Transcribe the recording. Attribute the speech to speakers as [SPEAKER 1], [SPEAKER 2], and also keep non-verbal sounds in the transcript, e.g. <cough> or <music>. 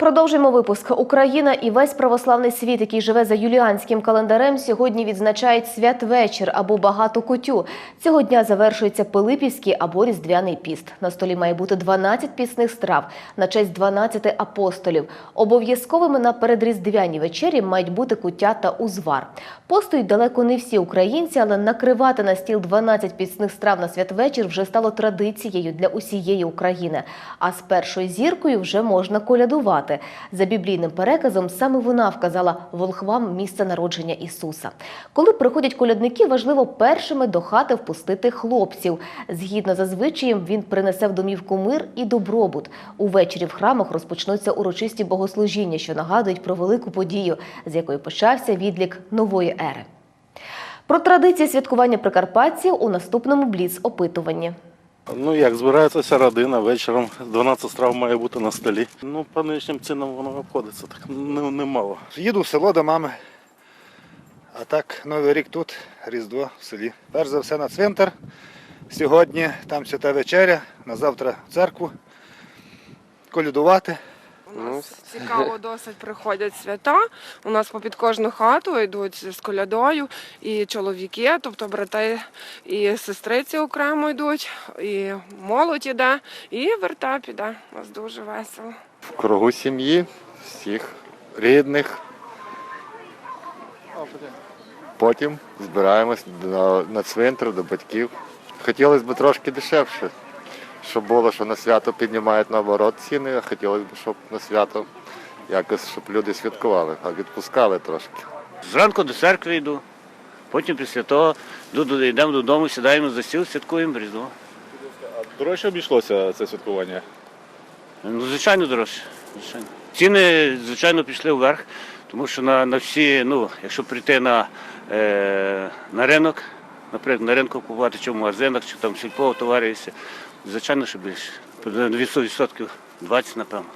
[SPEAKER 1] Продовжуємо випуск. Україна і весь православний світ, який живе за юліанським календарем, сьогодні відзначають святвечір або багату кутю. Цього дня завершується Пилипівський або Різдвяний піст. На столі має бути 12 пісних страв на честь 12 апостолів. Обов'язковими на передріздвяній вечері мають бути куття та узвар. Постують далеко не всі українці, але накривати на стіл 12 пісних страв на святвечір вже стало традицією для усієї України. А з першою зіркою вже можна колядувати. За біблійним переказом саме вона вказала волхвам місце народження Ісуса. Коли приходять колядники, важливо першими до хати впустити хлопців. Згідно за звичаєм, він принесе в домівку мир і добробут. Увечері в храмах розпочнуться урочисті богослужіння, що нагадують про велику подію, з якої почався відлік нової ери. Про традиції святкування прикарпатців у наступному бліц опитуванні.
[SPEAKER 2] Ну як збирається вся родина вечором, 12 страв має бути на столі. Ну, по нинішнім цінам воно обходиться так не- немало.
[SPEAKER 3] Їду в село до мами. А так, Новий рік тут, Різдво в селі. Перш за все на цвинтар. Сьогодні там свята вечеря, на завтра в церкву. Колядувати.
[SPEAKER 4] У нас цікаво <laughs> досить приходять свята. У нас попід кожну хату йдуть з колядою і чоловіки, тобто брати і сестриці окремо йдуть, і молодь іде, і вертап іде. У нас дуже весело.
[SPEAKER 5] в кругу сім'ї, всіх рідних. Потім збираємось на, на цвинтар до батьків. Хотілося б трошки дешевше, щоб було, що на свято піднімають наоборот ціни, а хотілося б, щоб на свято якось, щоб люди святкували, а відпускали трошки.
[SPEAKER 6] Зранку до церкви йду, потім після того йдемо додому, сідаємо за стіл, святкуємо Різдво.
[SPEAKER 7] Дорожче обійшлося це святкування.
[SPEAKER 6] Ну, звичайно, дорожче. Звичайно. Ціни, звичайно, пішли вверх, тому що на, на всі, ну, якщо прийти на, е, на ринок, наприклад, на ринку купувати, чи в магазинах, чи там в сільпо товаришся, звичайно, що більше. Відсотків 20, напевно.